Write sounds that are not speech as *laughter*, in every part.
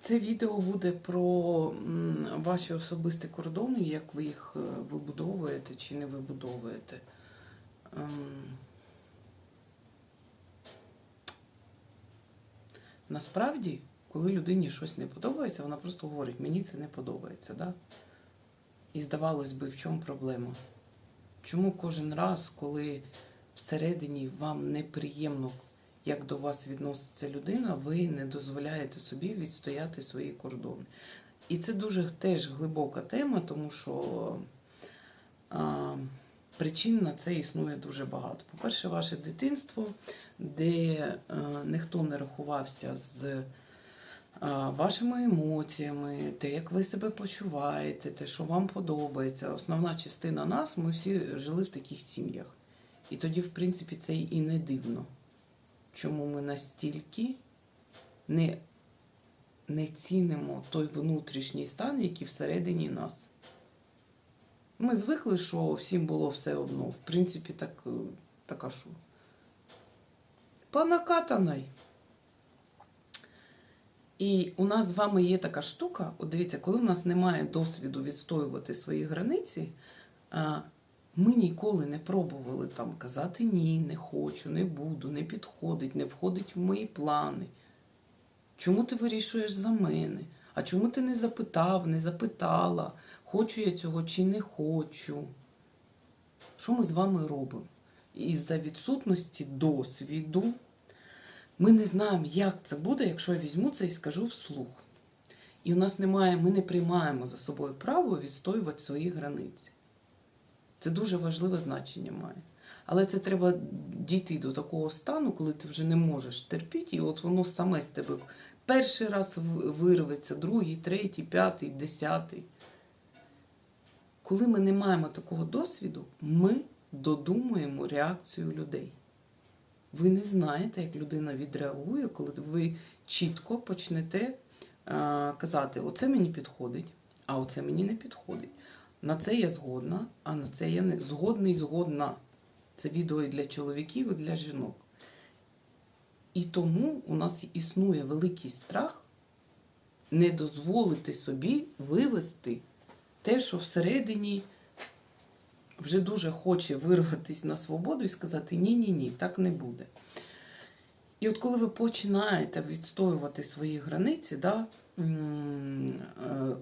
Це відео буде про ваші особисті кордони, як ви їх е, вибудовуєте чи не вибудовуєте. Ем, Насправді, коли людині щось не подобається, вона просто говорить, мені це не подобається. Да? І здавалось би, в чому проблема? Чому кожен раз, коли всередині вам неприємно, як до вас відноситься людина, ви не дозволяєте собі відстояти свої кордони? І це дуже теж глибока тема, тому що а, причин на це існує дуже багато. По-перше, ваше дитинство, де а, ніхто не рахувався з а, вашими емоціями, те, як ви себе почуваєте, те, що вам подобається. Основна частина нас, ми всі жили в таких сім'ях. І тоді, в принципі, це і не дивно, чому ми настільки не, не цінимо той внутрішній стан, який всередині нас. Ми звикли, що всім було все одно. В принципі, так, е, така що. Понакатанай. І у нас з вами є така штука, от дивіться, коли в нас немає досвіду відстоювати свої границі, ми ніколи не пробували там казати ні, не хочу, не буду, не підходить, не входить в мої плани. Чому ти вирішуєш за мене? А чому ти не запитав, не запитала, хочу я цього чи не хочу? Що ми з вами робимо? Із-за відсутності досвіду ми не знаємо, як це буде, якщо я візьму це і скажу вслух. І у нас немає, ми не приймаємо за собою право відстоювати свої границі. Це дуже важливе значення має. Але це треба дійти до такого стану, коли ти вже не можеш терпіти, і от воно саме з тебе перший раз вирветься, другий, третій, п'ятий, десятий. Коли ми не маємо такого досвіду, ми додумуємо реакцію людей. Ви не знаєте, як людина відреагує, коли ви чітко почнете е, казати: оце мені підходить, а оце мені не підходить. На це я згодна, а на це я не згодний, згодна. Це відео і для чоловіків, і для жінок. І тому у нас існує великий страх не дозволити собі вивести те, що всередині вже дуже хоче вирватися на свободу і сказати ні-ні ні, так не буде. І от коли ви починаєте відстоювати свої границі, да, е,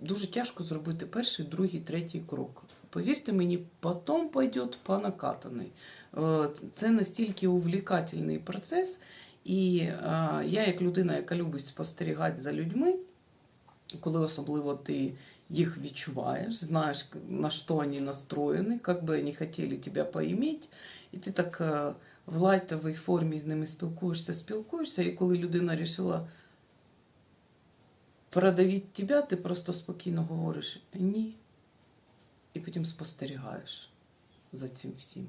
дуже тяжко зробити перший, другий, третій крок. Повірте мені, потім пойде по накатаний. Е, Це настільки увлікательний процес. І е, я, як людина, яка любить спостерігати за людьми, коли особливо ти їх відчуваєш, знаєш, на що вони настроєні, як би вони хотіли тебе поіметь, і ти так е, в лайтовій формі з ними спілкуєшся, спілкуєшся, і коли людина вирішила продавити тебе, ти просто спокійно говориш ні. І потім спостерігаєш за цим всім.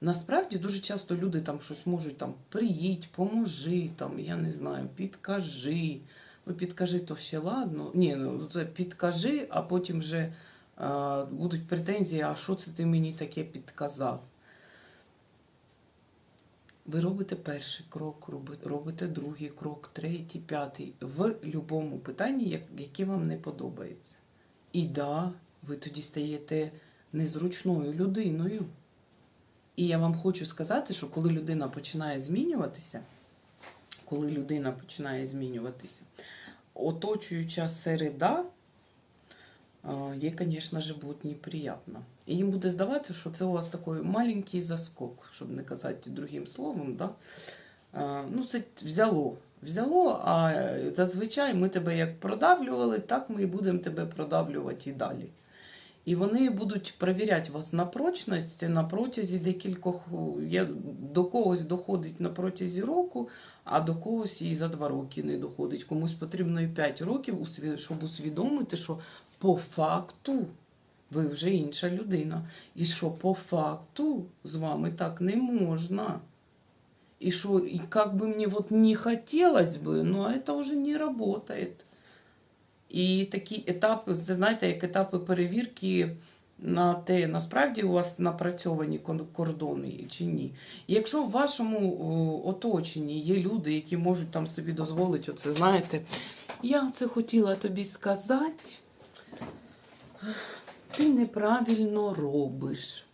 Насправді дуже часто люди там щось можуть там приїдь, поможи, там, я не знаю, підкажи. Ну, підкажи, то ще ладно. Ні, ну це підкажи, а потім вже е, будуть претензії, а що це ти мені таке підказав? Ви робите перший крок, робите другий крок, третій, п'ятий в будь-якому питанні, яке вам не подобається. І да, ви тоді стаєте незручною людиною. І я вам хочу сказати, що коли людина починає змінюватися, коли людина починає змінюватися, оточуюча середа е, їй, звісно ж, буде неприємно. І їм буде здаватися, що це у вас такий маленький заскок, щоб не казати другим словом. Да? Ну, це взяло. Взяло, а зазвичай ми тебе як продавлювали, так ми і будемо тебе продавлювати і далі. І вони будуть перевіряти вас на прочність на протязі декількох. Я, до когось доходить на протязі року, а до когось і за два роки не доходить. Комусь потрібно і 5 років, усві- щоб усвідомити, що по факту ви вже інша людина. І що по факту з вами так не можна. И что, и как бы мне вот не хотелось бы, но это уже не работает. І такі етапи, це знаєте, як етапи перевірки на те, насправді у вас напрацьовані кордони чи ні. Якщо в вашому оточенні є люди, які можуть там собі дозволити, оце знаєте, Я це хотіла тобі сказати. Ти неправильно робиш.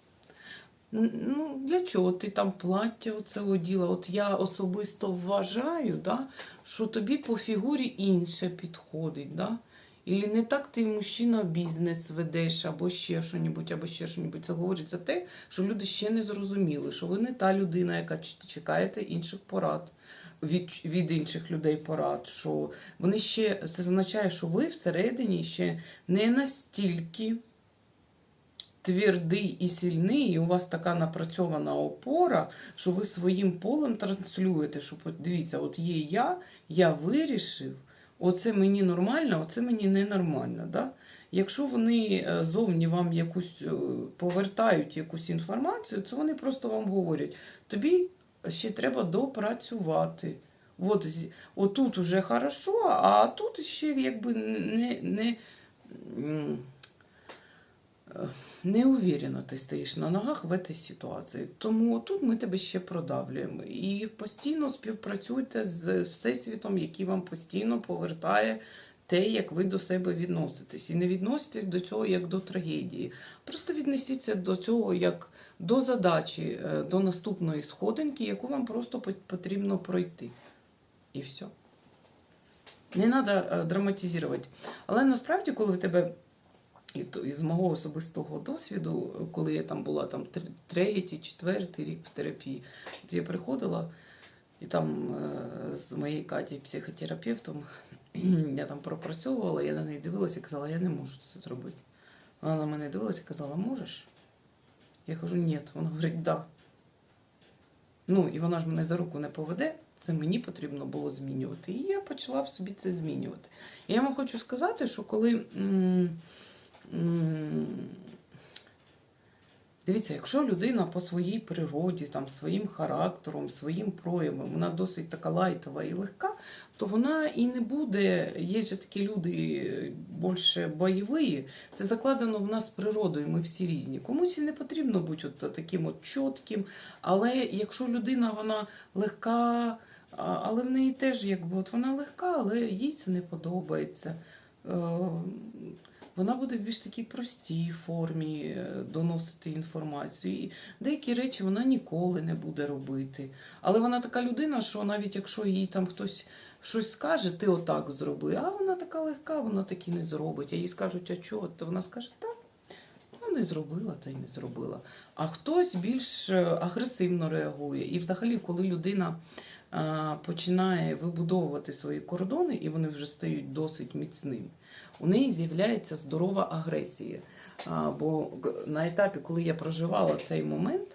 Ну, для чого ти там плаття оце оділа? От я особисто вважаю, да, що тобі по фігурі інше підходить. Да? Ілі не так ти мужчина бізнес ведеш, або ще що-небудь, або ще що-небудь. Це говорить за те, що люди ще не зрозуміли, що ви не та людина, яка чекаєте інших порад. Від, від інших людей порад, що вони ще це означає, що ви всередині ще не настільки твердий і сильний, і у вас така напрацьована опора, що ви своїм полем транслюєте, що дивіться, от є я, я вирішив, оце мені нормально, оце мені ненормально. Да? Якщо вони е, зовні вам якусь е, повертають якусь інформацію, то вони просто вам говорять, тобі ще треба допрацювати. От, отут уже хорошо, а тут ще якби не, не, е, ти стоїш на ногах в цій ситуації. Тому тут ми тебе ще продавлюємо. І постійно співпрацюйте з Всесвітом, який вам постійно повертає те, як ви до себе відноситесь. І не відноситесь до цього як до трагедії. Просто віднесіться до цього як до задачі, е, до наступної сходинки, яку вам просто потрібно пройти. І все. Не треба драматизувати. Але насправді, коли в тебе і із мого особистого досвіду, коли я там була там третій, четвертий рік в терапії, от я приходила і там е, з моєю Катєю, психотерапевтом, *clears throat* я там пропрацьовувала, я на неї дивилася і казала, я не можу це зробити. Вона на мене дивилася і казала, можеш? Я кажу, ні. Вона говорить, да. Ну, і вона ж мене за руку не поведе, це мені потрібно було змінювати. І я почала в собі це змінювати. І я вам хочу сказати, що коли. м, Дивіться, якщо людина по своїй природі, там, своїм характером, своїм проявом, вона досить така лайтова і легка, то вона і не буде. Є ж такі люди більше бойові. Це закладено в нас природою, ми всі різні. Комусь і не потрібно бути от таким от чітким, але якщо людина вона легка, але в неї теж якби от вона легка, але їй це не подобається. Вона буде в більш такій простій формі е, доносити інформацію. І деякі речі вона ніколи не буде робити. Але вона така людина, що навіть якщо їй там хтось щось скаже, ти отак зроби. А вона така легка, вона так і не зробить. А їй скажуть, а чого? То вона скаже, так. Не зробила, та й не зробила. А хтось більш е, агресивно реагує. І взагалі, коли людина починає вибудовувати свої кордони, і вони вже стають досить міцними, у неї з'являється здорова агресія. Бо на етапі, коли я проживала цей момент,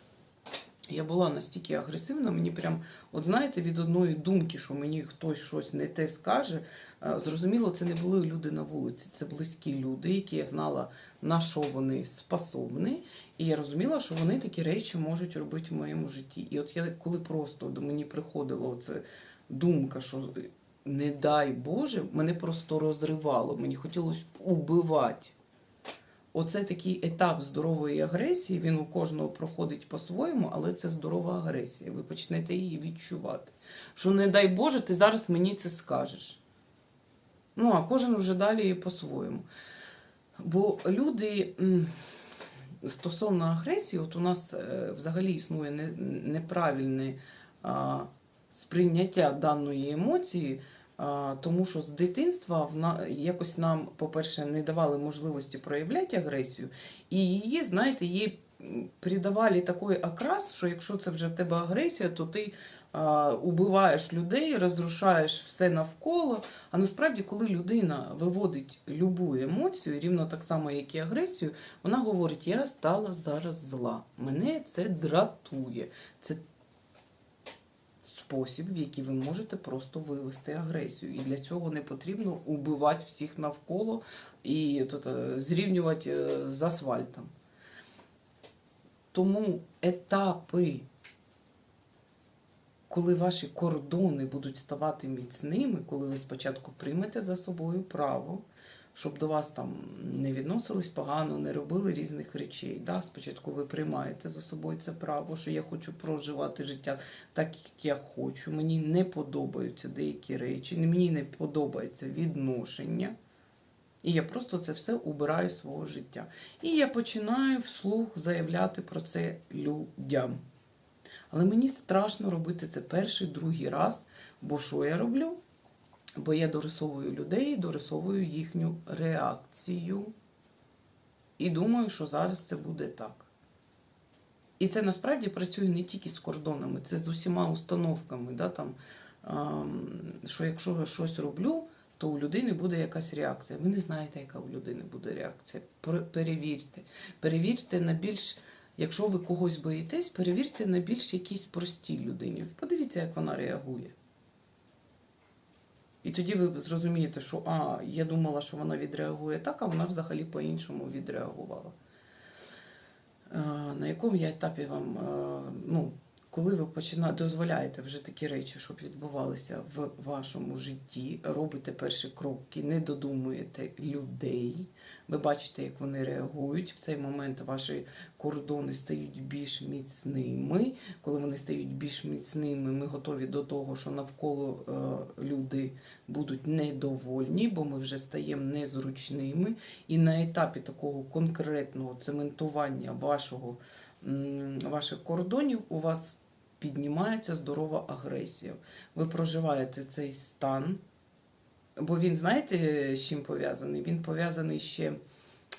я була настільки агресивна, мені прям, от знаєте, від одної думки, що мені хтось щось не те скаже, е, зрозуміло, це не були люди на вулиці, це близькі люди, які я знала, на що вони способні. І я розуміла, що вони такі речі можуть робити в моєму житті. І от я коли просто до мені приходила оце думка, що не дай Боже, мене просто розривало. Мені хотілося убивати. Оце такий етап здорової агресії. Він у кожного проходить по-своєму, але це здорова агресія. Ви почнете її відчувати. Що не дай Боже, ти зараз мені це скажеш. Ну, а кожен вже далі по-своєму. Бо люди стосовно агресії, от у нас е, взагалі існує неправильне сприйняття даної емоції. Тому що з дитинства якось нам, по-перше, не давали можливості проявляти агресію, і її, знаєте, її придавали такий окрас, що якщо це вже в тебе агресія, то ти убиваєш людей, розрушаєш все навколо. А насправді, коли людина виводить любу емоцію, рівно так само, як і агресію, вона говорить: Я стала зараз зла. Мене це дратує. Це спосіб, в який ви можете просто вивести агресію. І для цього не потрібно убивати всіх навколо і тут, е, зрівнювати е, з асфальтом. Тому етапи, коли ваші кордони будуть ставати міцними, коли ви спочатку приймете за собою право, щоб до вас там не відносились погано, не робили різних речей. Да? Спочатку ви приймаєте за собою це право, що я хочу проживати життя так, як я хочу. Мені не подобаються деякі речі, мені не подобається відношення. І я просто це все убираю з свого життя. І я починаю вслух заявляти про це людям. Але мені страшно робити це перший, другий раз. Бо що я роблю? Бо я дорисовую людей, дорисовую їхню реакцію. І думаю, що зараз це буде так. І це насправді працює не тільки з кордонами, це з усіма установками. Да, там, що якщо я щось роблю, то у людини буде якась реакція. Ви не знаєте, яка у людини буде реакція. Перевірте. Перевірте на більш, якщо ви когось боїтесь, перевірте на більш якійсь простій людині. Подивіться, як вона реагує. І тоді ви зрозумієте, що а, я думала, що вона відреагує так, а вона взагалі по-іншому відреагувала. Е, На якому я етапі вам, е, ну, коли ви починаєте, дозволяєте вже такі речі, щоб відбувалися в вашому житті, робите перші кроки, не додумуєте людей, ви бачите, як вони реагують. В цей момент ваші кордони стають більш міцними. Коли вони стають більш міцними, ми готові до того, що навколо е, люди будуть недовольні, бо ми вже стаємо незручними. І на етапі такого конкретного цементування вашого, ваших кордонів у вас піднімається здорова агресія. Ви проживаєте цей стан. Бо він, знаєте, з чим пов'язаний? Він пов'язаний ще.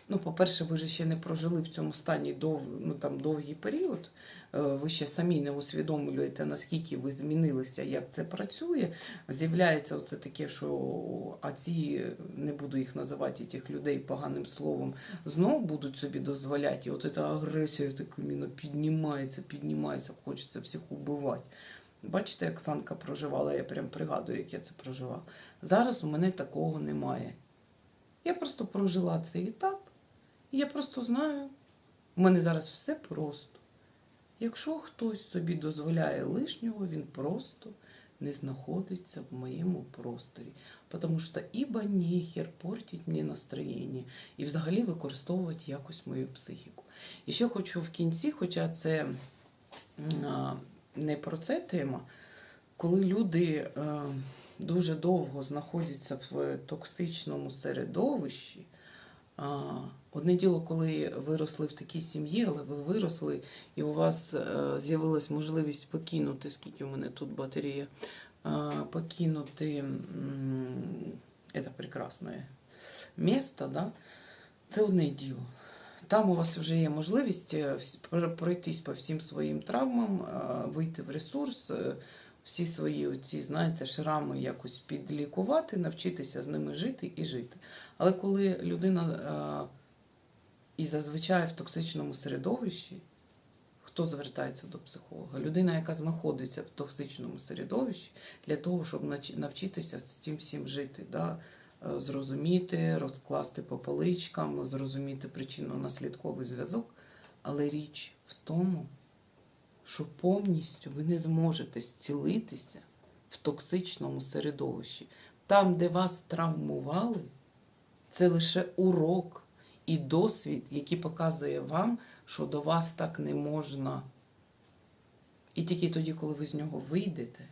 Ну, по-перше, ви ж ще не прожили в цьому стані дов, ну, там, довгий період. Е, Ви ще самі не усвідомлюєте, наскільки ви змінилися, як це працює. З'являється оце таке, що а ці, не буду їх називати, тих людей поганим словом, знов будуть собі дозволяти. І от ця агресія так іменно піднімається, піднімається, хочеться всіх убивати. Бачите, як Санка проживала, я прям пригадую, як я це проживала. Зараз у мене такого немає. Я просто прожила цей етап, і я просто знаю, у мене зараз все просто. Якщо хтось собі дозволяє лишнього, він просто не знаходиться в моєму просторі. Тому що ібо нехер портить мені настроєння і взагалі використовувати якось мою психіку. І ще хочу в кінці, хоча це не про це тема, коли люди е, дуже довго знаходяться в токсичному середовищі. Одне діло, коли виросли в такій сім'ї, але ви виросли, і у вас е, з'явилась можливість покинути, скільки у мене тут батарея, е, покинути це прекрасне місто, да? це одне діло. Там у вас вже є можливість е, пройтись по всім своїм травмам, вийти в ресурс, всі свої оці, знаєте, шрами якось підлікувати, навчитися з ними жити і жити. Але коли людина е, і зазвичай в токсичному середовищі, хто звертається до психолога? Людина, яка знаходиться в токсичному середовищі, для того, щоб навчитися з цим всім жити. Да? Е, Зрозуміти, розкласти по поличкам, зрозуміти причинно-наслідковий зв'язок. Але річ в тому, що повністю ви не зможете зцілитися в токсичному середовищі. Там, де вас травмували, це лише урок і досвід, який показує вам, що до вас так не можна. І тільки тоді, коли ви з нього вийдете,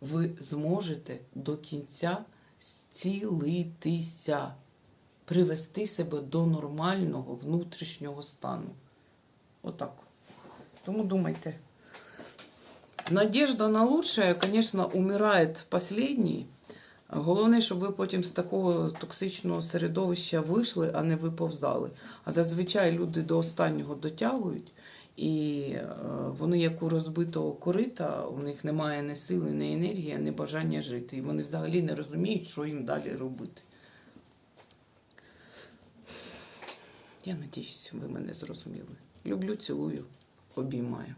ви зможете до кінця зцілитися, привести себе до нормального внутрішнього стану. Отак. Тому думайте. Надежда на лучшее, конечно, умирает последній. Головне, щоб ви потім з такого токсичного середовища вийшли, а не виповзали. А зазвичай люди до останнього дотягують, і е, вони, як у розбитого корита, у них немає ні сили, ні енергії, ні бажання жити. І вони взагалі не розуміють, що їм далі робити. Я надіюсь, ви мене зрозуміли. Люблю, цілую, обіймаю.